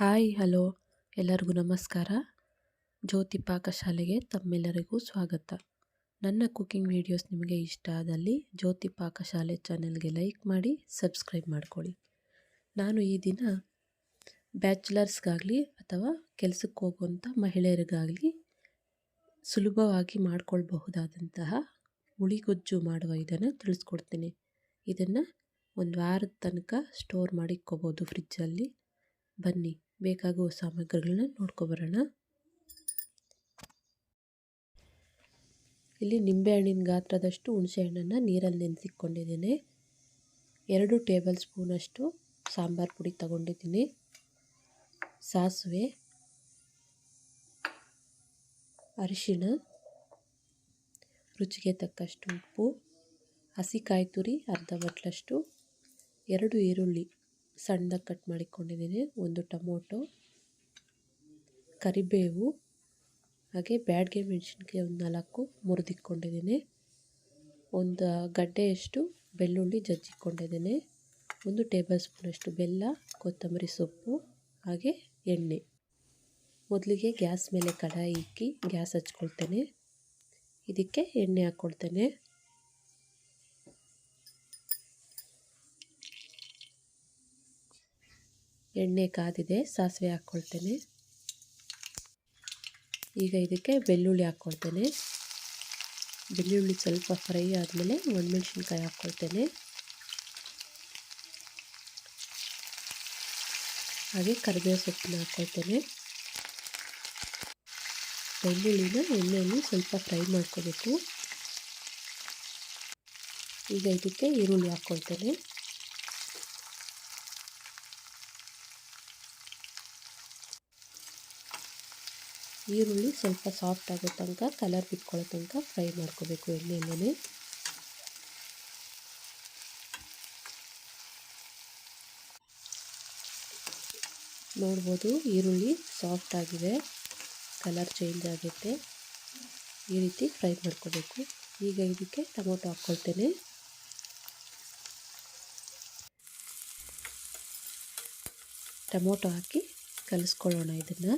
Hi, hello. ಎಲ್ಲರಿಗೂ ನಮಸ್ಕಾರ. ಜ್ಯೋತಿ ಪಾಕಶಾಲೆಗೆ ತಮ್ಮೆಲ್ಲರಿಗೂ ಸ್ವಾಗತ. ನನ್ನ ಕುಕ್ಕಿಂಗ್ ವಿಡಿಯೋಸ್ ನಿಮಗೆ ಇಷ್ಟ ಆದಲ್ಲಿ ಜ್ಯೋತಿ ಪಾಕಶಾಲೆ ಚಾನೆಲ್ಗೆ ಲೈಕ್ ಮಾಡಿ, ಸಬ್ಸ್ಕ್ರೈಬ್ ಮಾಡ್ಕೊಳ್ಳಿ. ನಾನು ಈ ದಿನ ಬ್ಯಾಚುಲರ್ಸ್ಗಾಗಲಿ ಅಥವಾ ಕೆಲಸಕ್ಕೆ ಹೋಗುವಂಥ ಮಹಿಳೆಯರಿಗಾಗಲಿ ಸುಲಭವಾಗಿ ಮಾಡಿಕೊಳ್ಬಹುದಾದಂತಹ ಹುಳಿಗೊಜ್ಜು ಮಾಡುವ ಇದನ್ನು ತಿಳಿಸ್ಕೊಡ್ತೀನಿ. ಇದನ್ನು ಒಂದು ವಾರದ ತನಕ ಸ್ಟೋರ್ ಮಾಡಿಕ್ಕೋಬೋದು ಫ್ರಿಜ್ಜಲ್ಲಿ. ಬನ್ನಿ. ಬೇಕಾಗುವ ಸಾಮಗ್ರಿಗಳನ್ನ ನೋಡ್ಕೊಬರೋಣ ಇಲ್ಲಿ ನಿಂಬೆಹಣ್ಣಿನ ಗಾತ್ರದಷ್ಟು ಹುಣಸೆಹಣ್ಣನ್ನು ನೀರಲ್ಲಿ ನೆನೆಸಿಕೊಂಡಿದ್ದೀನಿ ಎರಡು ಟೇಬಲ್ ಸ್ಪೂನಷ್ಟು ಸಾಂಬಾರು ಪುಡಿ ತಗೊಂಡಿದ್ದೀನಿ. ಸಾಸಿವೆ, ಅರಿಶಿಣ, ರುಚಿಗೆ ತಕ್ಕಷ್ಟು ಉಪ್ಪು, ಹಸಿ ಕಾಯಿ ತುರಿ ಅರ್ಧ ಬಟ್ಲಷ್ಟು ಎರಡು ಈರುಳ್ಳಿ. ಸಣ್ಣದಾಗಿ ಕಟ್ ಮಾಡಿಕೊಂಡಿದ್ದೀನಿ. ಒಂದು ಟೊಮೊಟೊ, ಕರಿಬೇವು, ಹಾಗೆ ಬ್ಯಾಡ್ಗೆ ಮೆಣಸಿನ್ಕಾಯಿ ಒಂದು ನಾಲ್ಕು ಮುರಿದಿಟ್ಕೊಂಡಿದ್ದೀನಿ ಒಂದು ಗಡ್ಡೆಯಷ್ಟು ಬೆಳ್ಳುಳ್ಳಿ ಜಜ್ಜಿಕೊಂಡಿದ್ದೀನಿ ಒಂದು ಟೇಬಲ್ ಸ್ಪೂನಷ್ಟು ಬೆಲ್ಲ, ಕೊತ್ತಂಬರಿ ಸೊಪ್ಪು, ಹಾಗೆ ಎಣ್ಣೆ. ಮೊದಲಿಗೆ ಗ್ಯಾಸ್ ಮೇಲೆ ಕಡಾಯಿ ಇಕ್ಕಿ ಗ್ಯಾಸ್ ಹಚ್ಕೊಳ್ತೇನೆ. ಇದಕ್ಕೆ ಎಣ್ಣೆ ಹಾಕ್ಕೊಳ್ತೇನೆ. ಎಣ್ಣೆ ಕಾದಿದೆ, ಸಾಸಿವೆ ಹಾಕ್ಕೊಳ್ತೇನೆ. ಈಗ ಇದಕ್ಕೆ ಬೆಳ್ಳುಳ್ಳಿ ಹಾಕ್ಕೊಳ್ತೇನೆ. ಬೆಳ್ಳುಳ್ಳಿ ಸ್ವಲ್ಪ ಫ್ರೈ ಆದಮೇಲೆ ಒಣಮೆಣ್ಸಿನ್ಕಾಯಿ ಹಾಕ್ಕೊಳ್ತೇನೆ. ಹಾಗೆ ಕರಿಬೇವು ಸೊಪ್ಪನ್ನ ಹಾಕ್ಕೊಳ್ತೇನೆ. ಬೆಳ್ಳುಳ್ಳಿನ ಎಣ್ಣೆಯಲ್ಲಿ ಸ್ವಲ್ಪ ಫ್ರೈ ಮಾಡ್ಕೋಬೇಕು. ಈಗ ಇದಕ್ಕೆ ಈರುಳ್ಳಿ ಹಾಕ್ಕೊಳ್ತೇನೆ. ಈರುಳ್ಳಿ ಸ್ವಲ್ಪ ಸಾಫ್ಟ್ ಆಗೋ ತನಕ ಕಲರ್ ಬಿಟ್ಕೊಳ್ಳೋ ತನಕ ಫ್ರೈ ಮಾಡ್ಕೋಬೇಕು ಎಣ್ಣೆಯಲ್ಲೇ ನೋಡ್ಬೋದು ಈರುಳ್ಳಿ ಸಾಫ್ಟ್ ಆಗಿದೆ ಕಲರ್ ಚೇಂಜ್ ಆಗುತ್ತೆ. ಈ ರೀತಿ ಫ್ರೈ ಮಾಡ್ಕೋಬೇಕು. ಈಗ ಇದಕ್ಕೆ ಟೊಮೊಟೊ ಹಾಕ್ಕೊಳ್ತೇನೆ. ಟೊಮೊಟೊ ಹಾಕಿ ಕಲಿಸ್ಕೊಳ್ಳೋಣ ಇದನ್ನು.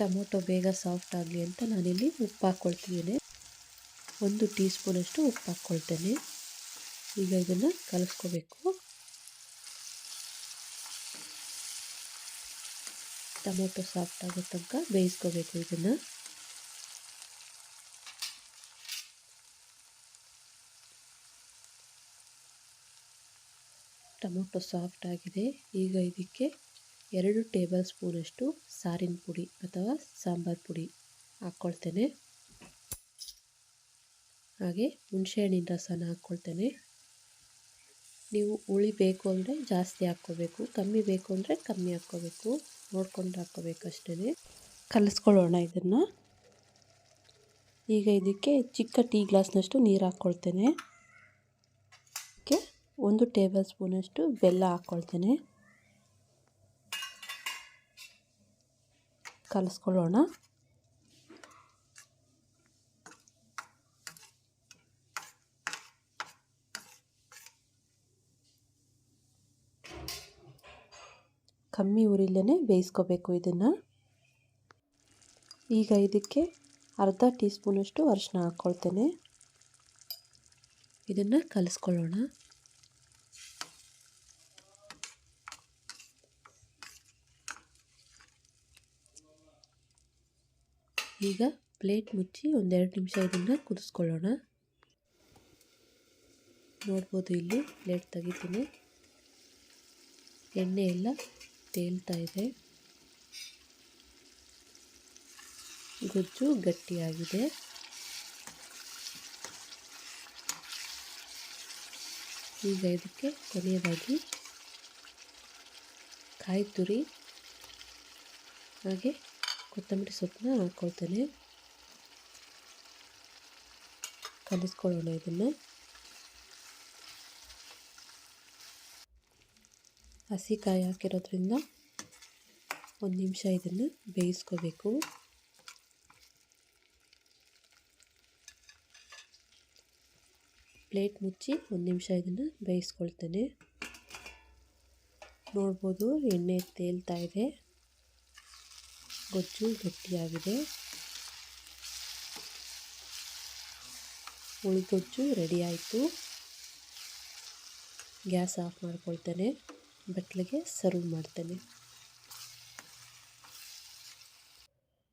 ಟೊಮೊಟೊ ಬೇಗ ಸಾಫ್ಟ್ ಆಗಲಿ ಅಂತ ನಾನಿಲ್ಲಿ ಉಪ್ಪು ಹಾಕ್ಕೊಳ್ತಿದ್ದೀನಿ. ಒಂದು ಟೀ ಸ್ಪೂನಷ್ಟು ಉಪ್ಪು ಹಾಕ್ಕೊಳ್ತೇನೆ. ಈಗ ಇದನ್ನು ಕಲಿಸ್ಕೋಬೇಕು. ಟೊಮೊಟೊ ಸಾಫ್ಟ್ ಆಗೋ ತನಕ ಬೇಯಿಸ್ಕೋಬೇಕು ಇದನ್ನು. ಟೊಮೊಟೊ ಸಾಫ್ಟ್ ಆಗಿದೆ. ಈಗ ಇದಕ್ಕೆ ಎರಡು ಟೇಬಲ್ ಸ್ಪೂನಷ್ಟು ಸಾರಿನ ಪುಡಿ ಅಥವಾ ಸಾಂಬಾರು ಪುಡಿ ಹಾಕ್ಕೊಳ್ತೇನೆ. ಹಾಗೆ ಹುಣಸೆಹಣ್ಣಿನ ರಸನ ಹಾಕ್ಕೊಳ್ತೇನೆ. ನೀವು ಹುಳಿ ಬೇಕು ಅಂದರೆ ಜಾಸ್ತಿ ಹಾಕ್ಕೋಬೇಕು, ಕಮ್ಮಿ ಬೇಕು ಅಂದರೆ ಕಮ್ಮಿ ಹಾಕ್ಕೋಬೇಕು. ನೋಡ್ಕೊಂಡು ಹಾಕ್ಕೋಬೇಕು ಅಷ್ಟೇ ಕಲಿಸ್ಕೊಳ್ಳೋಣ ಇದನ್ನು. ಈಗ ಇದಕ್ಕೆ ಚಿಕ್ಕ ಟೀ ಗ್ಲಾಸ್ನಷ್ಟು ನೀರು ಹಾಕ್ಕೊಳ್ತೇನೆ. ಒಂದು ಟೇಬಲ್ ಸ್ಪೂನಷ್ಟು ಬೆಲ್ಲ ಹಾಕ್ಕೊಳ್ತೇನೆ. ಕಲಿಸ್ಕೊಳ್ಳೋಣ. ಕಮ್ಮಿ ಉರಿಲೇ ಬೇಯಿಸ್ಕೋಬೇಕು ಇದನ್ನು. ಈಗ ಇದಕ್ಕೆ ಅರ್ಧ ಟೀ ಸ್ಪೂನಷ್ಟು ಅರಿಶಿನ ಹಾಕ್ಕೊಳ್ತೇನೆ. ಇದನ್ನು ಕಲಿಸ್ಕೊಳ್ಳೋಣ. ಈಗ ಪ್ಲೇಟ್ ಮುಚ್ಚಿ ಒಂದೆರಡು ನಿಮಿಷ ಇದನ್ನು ಕುದಿಸ್ಕೊಳ್ಳೋಣ. ನೋಡ್ಬೋದು ಇಲ್ಲಿ ಪ್ಲೇಟ್ ತೆಗಿತೀನಿ. ಎಣ್ಣೆ ಎಲ್ಲ ತೇಲ್ತಾ ಇದೆ. ಗೊಜ್ಜು ಗಟ್ಟಿಯಾಗಿದೆ. ಈಗ ಇದಕ್ಕೆ ಕೊನೆಯದಾಗಿ ಕಾಯಿ ತುರಿ ಹಾಗೆ ಕೊತ್ತಂಬರಿ ಸೊಪ್ಪನ್ನ ಹಾಕ್ಕೊಳ್ತೇನೆ ಕಲಿಸ್ಕೊಳ್ಳೋಣ ಇದನ್ನು. ಹಸಿ ಕಾಯಿ ಹಾಕಿರೋದ್ರಿಂದ ಒಂದು ನಿಮಿಷ ಇದನ್ನು ಬೇಯಿಸ್ಕೋಬೇಕು. ಪ್ಲೇಟ್ ಮುಚ್ಚಿ ಒಂದು ನಿಮಿಷ ಇದನ್ನು ಬೇಯಿಸ್ಕೊಳ್ತೇನೆ. ನೋಡ್ಬೋದು ಎಣ್ಣೆ ತೇಲ್ತಾ ಇದೆ. ಗೊಜ್ಜು ಗಟ್ಟಿಯಾಗಿದೆ. ಹುಳಿಗೊಜ್ಜು ರೆಡಿ ಆಯಿತು. ಗ್ಯಾಸ್ ಆಫ್ ಮಾಡ್ಕೊಳ್ತೇನೆ. ಬಟ್ಲಿಗೆ ಸರ್ವ್ ಮಾಡ್ತೇನೆ.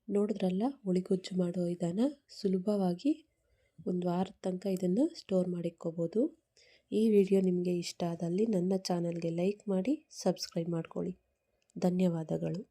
ನೋಡಿದ್ರಲ್ಲ ಹುಳಿಗೊಜ್ಜು ಮಾಡೋ ವಿಧಾನ? ಸುಲಭವಾಗಿ ಒಂದು ವಾರದ ತನಕ ಇದನ್ನು ಸ್ಟೋರ್ ಮಾಡಿಕ್ಕೋಬೋದು ಈ ವಿಡಿಯೋ ನಿಮಗೆ ಇಷ್ಟ ಆದಲ್ಲಿ ನನ್ನ ಚಾನಲ್ಗೆ ಲೈಕ್ ಮಾಡಿ ಸಬ್ಸ್ಕ್ರೈಬ್ ಮಾಡ್ಕೊಳ್ಳಿ. ಧನ್ಯವಾದಗಳು.